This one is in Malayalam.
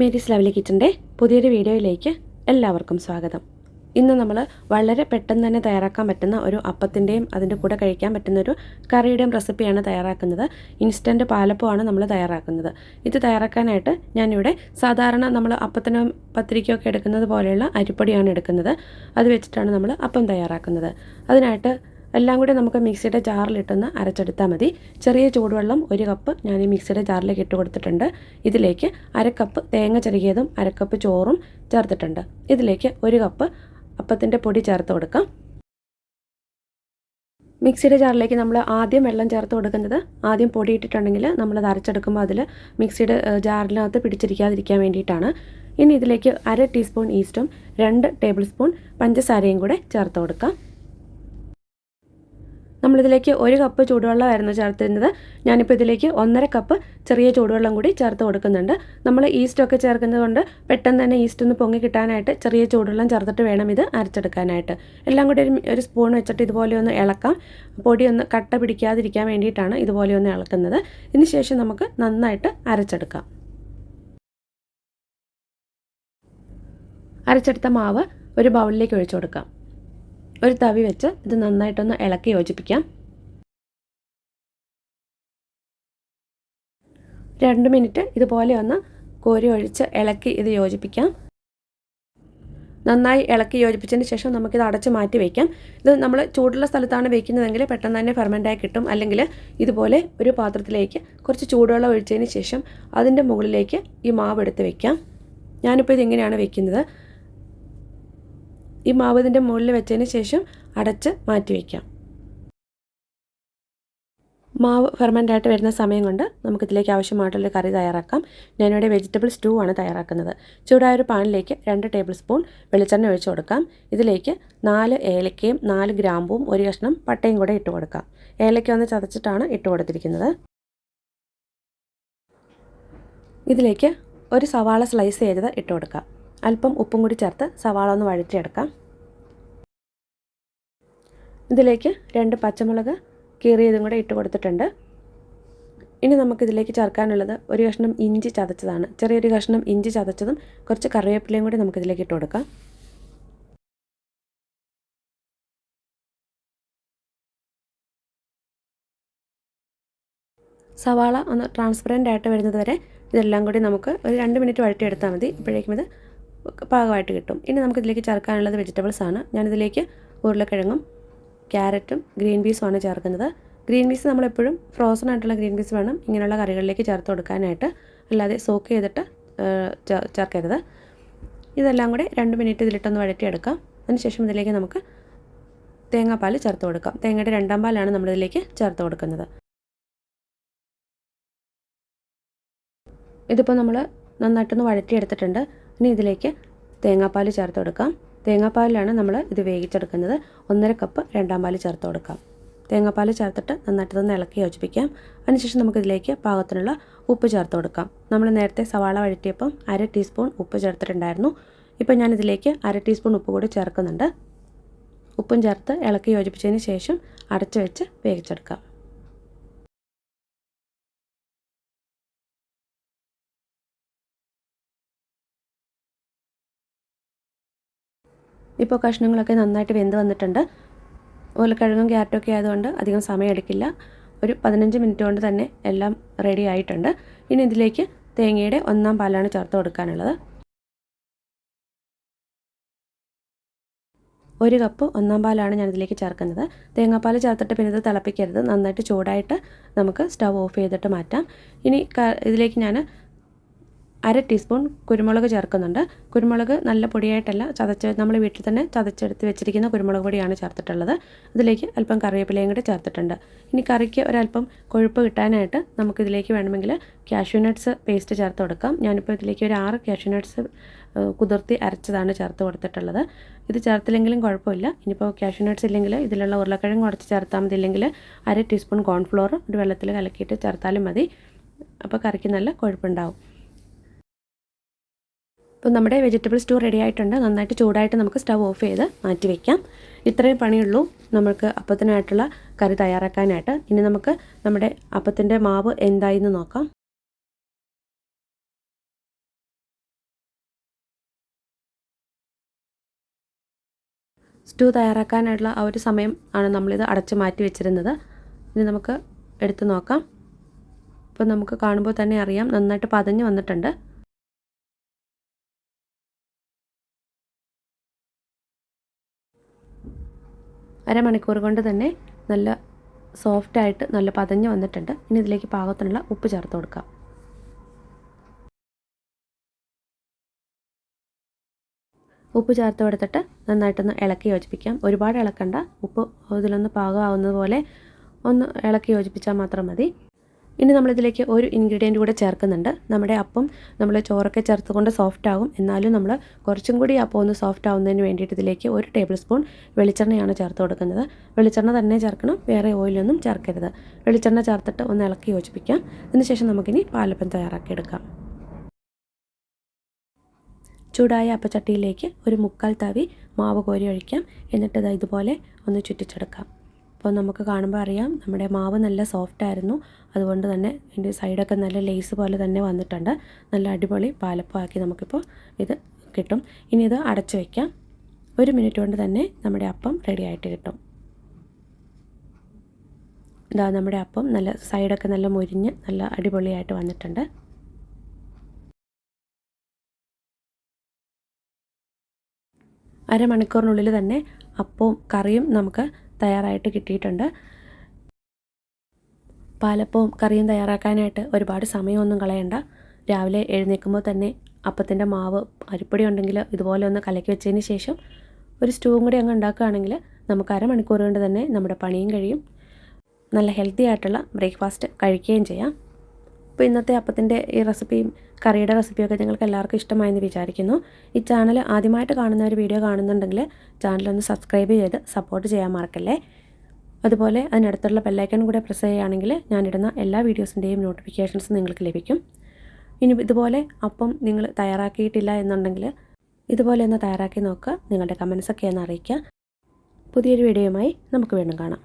മേരീസ് ലവ്ലി കിച്ചന്റെ പുതിയൊരു വീഡിയോയിലേക്ക് എല്ലാവർക്കും സ്വാഗതം. ഇന്ന് നമ്മൾ വളരെ പെട്ടെന്ന് തന്നെ തയ്യാറാക്കാൻ പറ്റുന്ന ഒരു അപ്പത്തിന്റെയും അതിന്റെ കൂടെ കഴിക്കാൻ പറ്റുന്ന ഒരു കറിയുടെയും റെസിപ്പിയാണ് തയ്യാറാക്കുന്നത്. ഇൻസ്റ്റന്റ് പാലപ്പമാണ് നമ്മൾ തയ്യാറാക്കുന്നത്. ഇത് തയ്യാറാക്കാനായിട്ട് ഞാനിവിടെ സാധാരണ നമ്മൾ അപ്പത്തിനും പത്തിരിക്കൊക്കെ എടുക്കുന്നത് പോലെയുള്ള അരിപ്പൊടിയാണ് എടുക്കുന്നത്. അത് വെച്ചിട്ടാണ് നമ്മൾ അപ്പം തയ്യാറാക്കുന്നത്. അതിനായിട്ട് എല്ലാം കൂടി നമുക്ക് മിക്സിയുടെ ജാറിലിട്ടൊന്ന് അരച്ചെടുത്താൽ മതി. ചെറിയ ചൂടുവെള്ളം ഒരു കപ്പ് ഞാൻ ഈ മിക്സിയുടെ ജാറിലേക്ക് ഇട്ട് കൊടുത്തിട്ടുണ്ട്. ഇതിലേക്ക് അരക്കപ്പ് തേങ്ങ ചെറുകിയതും അരക്കപ്പ് ചോറും ചേർത്തിട്ടുണ്ട്. ഇതിലേക്ക് ഒരു കപ്പ് അപ്പത്തിന്റെ പൊടി ചേർത്ത് കൊടുക്കാം. മിക്സിയുടെ ജാറിലേക്ക് നമ്മൾ ആദ്യം വെള്ളം ചേർത്ത് കൊടുക്കുന്നത് ആദ്യം പൊടി ഇട്ടിട്ടുണ്ടെങ്കിൽ നമ്മളത് അരച്ചെടുക്കുമ്പോൾ അതിൽ മിക്സിയുടെ ജാറിനകത്ത് പിടിച്ചിരിക്കാതിരിക്കാൻ വേണ്ടിയിട്ടാണ്. ഇനി ഇതിലേക്ക് അര ടീസ്പൂൺ ഈസ്റ്റും രണ്ട് ടേബിൾ സ്പൂൺ പഞ്ചസാരയും കൂടെ ചേർത്ത് കൊടുക്കാം. നമ്മളിതിലേക്ക് ഒരു കപ്പ് ചൂടുവെള്ളമായിരുന്നു ചേർത്തിരുന്നത്. ഞാനിപ്പോൾ ഇതിലേക്ക് ഒന്നര കപ്പ് ചെറിയ ചൂടുവെള്ളം കൂടി ചേർത്ത് കൊടുക്കുന്നുണ്ട്. നമ്മൾ ഈസ്റ്റൊക്കെ ചേർക്കുന്നത് കൊണ്ട് പെട്ടെന്ന് തന്നെ ഈസ്റ്റ് ഒന്ന് പൊങ്ങി കിട്ടാനായിട്ട് ചെറിയ ചൂടുവെള്ളം ചേർത്തിട്ട് വേണം ഇത് അരച്ചെടുക്കാനായിട്ട്. എല്ലാം കൂടി ഒരു ഒരു സ്പൂൺ വെച്ചിട്ട് ഇതുപോലെ ഒന്ന് ഇളക്കാം. പൊടി ഒന്ന് കട്ട പിടിക്കാതിരിക്കാൻ വേണ്ടിയിട്ടാണ് ഇതുപോലെ ഒന്ന് ഇളക്കുന്നത്. ഇതിന് ശേഷം നമുക്ക് നന്നായിട്ട് അരച്ചെടുക്കാം. അരച്ചെടുത്ത മാവ് ഒരു ബൗളിലേക്ക് ഒഴിച്ചു കൊടുക്കാം. ഒരു തവി വെച്ച് ഇത് നന്നായിട്ടൊന്ന് ഇളക്കി യോജിപ്പിക്കാം. രണ്ട് മിനിറ്റ് ഇതുപോലെ ഒന്ന് കോരി ഒഴിച്ച് ഇളക്കി ഇത് യോജിപ്പിക്കാം. നന്നായി ഇളക്കി യോജിപ്പിച്ചതിന് ശേഷം നമുക്കിത് അടച്ച് മാറ്റി വയ്ക്കാം ഇത് നമ്മൾ ചൂടുള്ള സ്ഥലത്താണ് വയ്ക്കുന്നതെങ്കിൽ പെട്ടെന്ന് തന്നെ ഫെർമെന്റായി കിട്ടും. അല്ലെങ്കിൽ ഇതുപോലെ ഒരു പാത്രത്തിലേക്ക് കുറച്ച് ചൂടുവെള്ളം ഒഴിച്ചതിന് ശേഷം അതിന്റെ മുകളിലേക്ക് ഈ മാവ് എടുത്ത് വയ്ക്കാം ഞാനിപ്പോൾ ഇതിങ്ങനെയാണ് വെക്കുന്നത്. ഈ മാവ് ഇതിന്റെ മുകളിൽ വെച്ചതിന് ശേഷം അടച്ച് മാറ്റി വയ്ക്കാം മാവ് ഫെർമെന്റായിട്ട് വരുന്ന സമയം കൊണ്ട് നമുക്കിതിലേക്ക് ആവശ്യമായിട്ടുള്ള കറി തയ്യാറാക്കാം. ഞാനിവിടെ വെജിറ്റബിൾ സ്റ്റൂ ആണ് തയ്യാറാക്കുന്നത്. ചൂടായ ഒരു പാനിലേക്ക് രണ്ട് ടേബിൾ സ്പൂൺ വെളിച്ചെണ്ണ ഒഴിച്ച് കൊടുക്കാം. ഇതിലേക്ക് നാല് ഏലക്കയും നാല് ഗ്രാമ്പും ഒരു കഷ്ണം പട്ടയും കൂടെ ഇട്ട് കൊടുക്കാം. ഏലക്ക ഒന്ന് ചതച്ചിട്ടാണ് ഇട്ട് കൊടുത്തിരിക്കുന്നത്. ഇതിലേക്ക് ഒരു സവാള സ്ലൈസ് ചെയ്തത് ഇട്ട് കൊടുക്കാം. അല്പം ഉപ്പും കൂടി ചേർത്ത് സവാള ഒന്ന് വഴറ്റിയെടുക്കാം. ഇതിലേക്ക് രണ്ട് പച്ചമുളക് കീറിയതും കൂടെ ഇട്ട് കൊടുത്തിട്ടുണ്ട്. ഇനി നമുക്കിതിലേക്ക് ചേർക്കാനുള്ളത് ഒരു കഷ്ണം ഇഞ്ചി ചതച്ചതാണ്. ചെറിയൊരു കഷ്ണം ഇഞ്ചി ചതച്ചതും കുറച്ച് കറിവേപ്പിലയും കൂടി നമുക്കിതിലേക്ക് ഇട്ട് കൊടുക്കാം. സവാള ഒന്ന് ട്രാൻസ്പെറന്റ് ആയിട്ട് വരുന്നത് വരെ ഇതെല്ലാം കൂടി നമുക്ക് ഒരു രണ്ട് മിനിറ്റ് വഴറ്റിയെടുത്താൽ മതി. ഇപ്പോഴേക്കും ഇത് പാകമായിട്ട് കിട്ടും. ഇനി നമുക്കിതിലേക്ക് ചേർക്കാനുള്ളത് വെജിറ്റബിൾസ് ആണ്. ഞാനിതിലേക്ക് ഉരുളക്കിഴങ്ങും ക്യാരറ്റും ഗ്രീൻ പീസുമാണ് ചേർക്കുന്നത്. ഗ്രീൻ പീസ് നമ്മളെപ്പോഴും ഫ്രോസൺ ആയിട്ടുള്ള ഗ്രീൻ പീസ് വേണം. ഇങ്ങനെയുള്ള കറികളിലേക്ക് ചേർത്ത് കൊടുക്കാനായിട്ട് അല്ലാതെ സോക്ക് ചെയ്തിട്ട് ചേർക്കരുത്. ഇതെല്ലാം കൂടി രണ്ട് മിനിറ്റ് ഇതിലിട്ടൊന്ന് വഴറ്റിയെടുക്കാം. അതിനുശേഷം ഇതിലേക്ക് നമുക്ക് തേങ്ങാപ്പാൽ ചേർത്ത് കൊടുക്കാം. തേങ്ങയുടെ രണ്ടാം പാലാണ് നമ്മളിതിലേക്ക് ചേർത്ത് കൊടുക്കുന്നത്. ഇതിപ്പോൾ നമ്മൾ നന്നായിട്ടൊന്ന് വഴറ്റിയെടുത്തിട്ടുണ്ട്. ഇനി ഇതിലേക്ക് തേങ്ങാപ്പാൽ ചേർത്ത് കൊടുക്കാം. തേങ്ങാപ്പാലിലാണ് നമ്മൾ ഇത് വേവിച്ചെടുക്കുന്നത്. ഒന്നര കപ്പ് രണ്ടാം പാൽ ചേർത്ത് കൊടുക്കാം. തേങ്ങാപ്പാൽ ചേർത്തിട്ട് നന്നായിട്ടൊന്ന് ഇളക്കി യോജിപ്പിക്കാം. അതിനുശേഷം നമുക്കിതിലേക്ക് പാകത്തിനുള്ള ഉപ്പ് ചേർത്ത് കൊടുക്കാം. നമ്മൾ നേരത്തെ സവാള വഴറ്റിയപ്പം അര ടീസ്പൂൺ ഉപ്പ് ചേർത്തിട്ടുണ്ടായിരുന്നു. ഇപ്പോൾ ഞാനിതിലേക്ക് അര ടീസ്പൂൺ ഉപ്പ് കൂടി ചേർക്കുന്നുണ്ട്. ഉപ്പും ചേർത്ത് ഇളക്കി യോജിപ്പിച്ചതിന് ശേഷം അടച്ചു വെച്ച് വേവിച്ചെടുക്കാം. ഇപ്പോൾ കഷ്ണങ്ങളൊക്കെ നന്നായിട്ട് വെന്ത് വന്നിട്ടുണ്ട്. ഉരുളക്കിഴങ്ങും ക്യാരറ്റൊക്കെ ആയതുകൊണ്ട് അധികം സമയം എടുക്കില്ല ഒരു പതിനഞ്ച് മിനിറ്റ് കൊണ്ട് തന്നെ എല്ലാം റെഡി ആയിട്ടുണ്ട്. ഇനി ഇതിലേക്ക് തേങ്ങയുടെ ഒന്നാം പാലാണ് ചേർത്ത് കൊടുക്കാനുള്ളത്. ഒരു കപ്പ് ഒന്നാം പാലാണ് ഞാൻ ഇതിലേക്ക് ചേർക്കുന്നത്. തേങ്ങാപ്പാൽ ചേർത്തിട്ട് പിന്നെ ഇത് തിളപ്പിക്കരുത്. നന്നായിട്ട് ചൂടായിട്ട് നമുക്ക് സ്റ്റവ് ഓഫ് ചെയ്തിട്ട് മാറ്റാം. ഇനി ഇതിലേക്ക് ഞാൻ അര ടീസ്പൂൺ കുരുമുളക് ചേർക്കുന്നുണ്ട്. കുരുമുളക് നല്ല പൊടിയായിട്ടല്ല ചതച്ച് നമ്മൾ വീട്ടിൽ തന്നെ ചതച്ചെടുത്ത് വെച്ചിരിക്കുന്ന കുരുമുളക് പൊടിയാണ് ചേർത്തിട്ടുള്ളത്. അതിലേക്ക് അല്പം കറിവേപ്പിലയും കൂടി ചേർത്തിട്ടുണ്ട്. ഇനി കറിക്ക് ഒരല്പം കൊഴുപ്പ് കിട്ടാനായിട്ട് നമുക്കിതിലേക്ക് വേണമെങ്കിൽ കാഷ്യൂ നട്ട്സ് പേസ്റ്റ് ചേർത്ത് കൊടുക്കാം. ഞാനിപ്പോൾ ഇതിലേക്ക് ഒരു ആറ് കാഷ്യൂ നട്ട്സ് കുതിർത്തി അരച്ചതാണ് ചേർത്ത് കൊടുത്തിട്ടുള്ളത്. ഇത് ചേർത്തില്ലെങ്കിലും കുഴപ്പമില്ല. ഇനിയിപ്പോൾ കാഷ്യൂ നട്ട്സ് ഇല്ലെങ്കിൽ ഇതിലുള്ള ഉരുളക്കിഴങ്ങ് കുറച്ച് ചേർത്താൽ മതി ഇല്ലെങ്കിൽ അര ടീസ്പൂൺ കോൺഫ്ലോർ ഒരു വെള്ളത്തിൽ കലക്കിയിട്ട് ചേർത്താലും മതി. അപ്പോൾ കറിക്ക് നല്ല കൊഴുപ്പുണ്ടാവും. അപ്പോൾ നമ്മുടെ വെജിറ്റബിൾ സ്റ്റൂ റെഡി ആയിട്ടുണ്ട്. നന്നായിട്ട് ചൂടായിട്ട് നമുക്ക് സ്റ്റവ് ഓഫ് ചെയ്ത് മാറ്റി വയ്ക്കാം ഇത്രയും പണിയുള്ളൂ. നമുക്ക് അപ്പത്തിനായിട്ടുള്ള കറി തയ്യാറാക്കാനായിട്ട്. ഇനി നമുക്ക് നമ്മുടെ അപ്പത്തിന്റെ മാവ് എന്തായി എന്ന് നോക്കാം. സ്റ്റൂ തയ്യാറാക്കാനായിട്ടുള്ള ആ ഒരു സമയം ആണ് നമ്മളിത് അടച്ച് മാറ്റി വെച്ചിരുന്നത്. ഇനി നമുക്ക് എടുത്ത് നോക്കാം. അപ്പോൾ നമുക്ക് കാണുമ്പോൾ തന്നെ അറിയാം. നന്നായിട്ട് പതഞ്ഞ് വന്നിട്ടുണ്ട്. അരമണിക്കൂർ കൊണ്ട് തന്നെ നല്ല സോഫ്റ്റായിട്ട് നല്ല പതഞ്ഞ് വന്നിട്ടുണ്ട്. ഇനി ഇതിലേക്ക് പാകത്തിനുള്ള ഉപ്പ് ചേർത്ത് കൊടുക്കാം. ഉപ്പ് ചേർത്ത് കൊടുത്തിട്ട് നന്നായിട്ടൊന്ന് ഇളക്കി യോജിപ്പിക്കാം. ഒരുപാട് ഇളക്കണ്ട. ഉപ്പ് ഇതിലൊന്ന് പാകമാവുന്നത് പോലെ ഒന്ന് ഇളക്കി യോജിപ്പിച്ചാൽ മാത്രം മതി. ഇനി നമ്മളിതിലേക്ക് ഒരു ഇൻഗ്രീഡിയന്റ് കൂടെ ചേർക്കുന്നുണ്ട്. നമ്മുടെ അപ്പം നമ്മൾ ചോറൊക്കെ ചേർത്തുകൊണ്ട് സോഫ്റ്റ് ആകും. എന്നാലും നമ്മൾ കുറച്ചും കൂടി അപ്പം ഒന്ന് സോഫ്റ്റ് ആവുന്നതിന് വേണ്ടിയിട്ട് ഇതിലേക്ക് ഒരു ടേബിൾ സ്പൂൺ വെളിച്ചെണ്ണയാണ് ചേർത്ത് കൊടുക്കുന്നത്. വെളിച്ചെണ്ണ തന്നെ ചേർക്കണം. വേറെ ഓയിലൊന്നും ചേർക്കരുത്. വെളിച്ചെണ്ണ ചേർത്തിട്ട് ഒന്ന് ഇളക്കി യോജിപ്പിക്കാം. അതിനുശേഷം നമുക്കിനി പാലപ്പം തയ്യാറാക്കിയെടുക്കാം ചൂടായ അപ്പച്ചട്ടിയിലേക്ക് ഒരു മുക്കാൽ തവി മാവ് കോരി ഒഴിക്കാം. എന്നിട്ട് ഇത് ഇതുപോലെ ഒന്ന് ചുറ്റിച്ചെടുക്കാം. അപ്പോൾ നമുക്ക് കാണുമ്പോൾ അറിയാം നമ്മുടെ മാവ് നല്ല സോഫ്റ്റ് ആയിരുന്നു. അതുകൊണ്ട് തന്നെ ഇതിന്റെ സൈഡൊക്കെ നല്ല ലേസ് പോലെ തന്നെ വന്നിട്ടുണ്ട്. നല്ല അടിപൊളി പാലപ്പമാക്കി നമുക്കിപ്പോൾ ഇത് കിട്ടും. ഇനി ഇത് അടച്ചു വയ്ക്കാം ഒരു മിനിറ്റ് കൊണ്ട് തന്നെ നമ്മുടെ അപ്പം റെഡി ആയിട്ട് കിട്ടും. ഇതാ നമ്മുടെ അപ്പം നല്ല സൈഡൊക്കെ നല്ല മുരിഞ്ഞ് നല്ല അടിപൊളിയായിട്ട് വന്നിട്ടുണ്ട്. അരമണിക്കൂറിനുള്ളിൽ തന്നെ അപ്പവും കറിയും നമുക്ക് തയ്യാറായിട്ട് കിട്ടിയിട്ടുണ്ട്. പാലപ്പവും കറിയും തയ്യാറാക്കാനായിട്ട് ഒരുപാട് സമയമൊന്നും കളയണ്ട. രാവിലെ എഴുന്നേൽക്കുമ്പോൾ തന്നെ അപ്പത്തിന്റെ മാവ് അരിപ്പൊടി ഉണ്ടെങ്കിൽ ഇതുപോലെ ഒന്ന് കലക്കി വെച്ചതിന് ശേഷം ഒരു സ്റ്റൂവും കൂടി അങ്ങ് ഉണ്ടാക്കുകയാണെങ്കിൽ നമുക്ക് അരമണിക്കൂർ കൊണ്ട് തന്നെ നമ്മുടെ പണിയും കഴിയും. നല്ല ഹെൽത്തി ആയിട്ടുള്ള ബ്രേക്ക്ഫാസ്റ്റ് കഴിക്കുകയും ചെയ്യാം. അപ്പോൾ ഇന്നത്തെ അപ്പത്തിന്റെ ഈ റെസിപ്പിയും കറിയുടെ റെസിപ്പിയൊക്കെ നിങ്ങൾക്ക് എല്ലാവർക്കും ഇഷ്ടമായെന്ന് വിചാരിക്കുന്നു. ഈ ചാനൽ ആദ്യമായിട്ട് കാണുന്ന ഒരു വീഡിയോ കാണുന്നുണ്ടെങ്കിൽ ഒന്ന് സബ്സ്ക്രൈബ് ചെയ്ത് സപ്പോർട്ട് ചെയ്യാൻ മറക്കല്ലേ. അതുപോലെ അതിനടുത്തുള്ള ബെല്ലൈക്കൺ കൂടെ പ്രസ് ചെയ്യുകയാണെങ്കിൽ ഞാനിടുന്ന എല്ലാ വീഡിയോസിന്റെയും നോട്ടിഫിക്കേഷൻസ് നിങ്ങൾക്ക് ലഭിക്കും. ഇനി ഇതുപോലെ അപ്പം നിങ്ങൾ തയ്യാറാക്കിയിട്ടില്ല എന്നുണ്ടെങ്കിൽ ഇതുപോലെ ഒന്ന് തയ്യാറാക്കി നോക്കുക. നിങ്ങളുടെ കമൻസൊക്കെ ഒന്ന് അറിയിക്കുക. പുതിയൊരു വീഡിയോയുമായി നമുക്ക് വീണ്ടും കാണാം.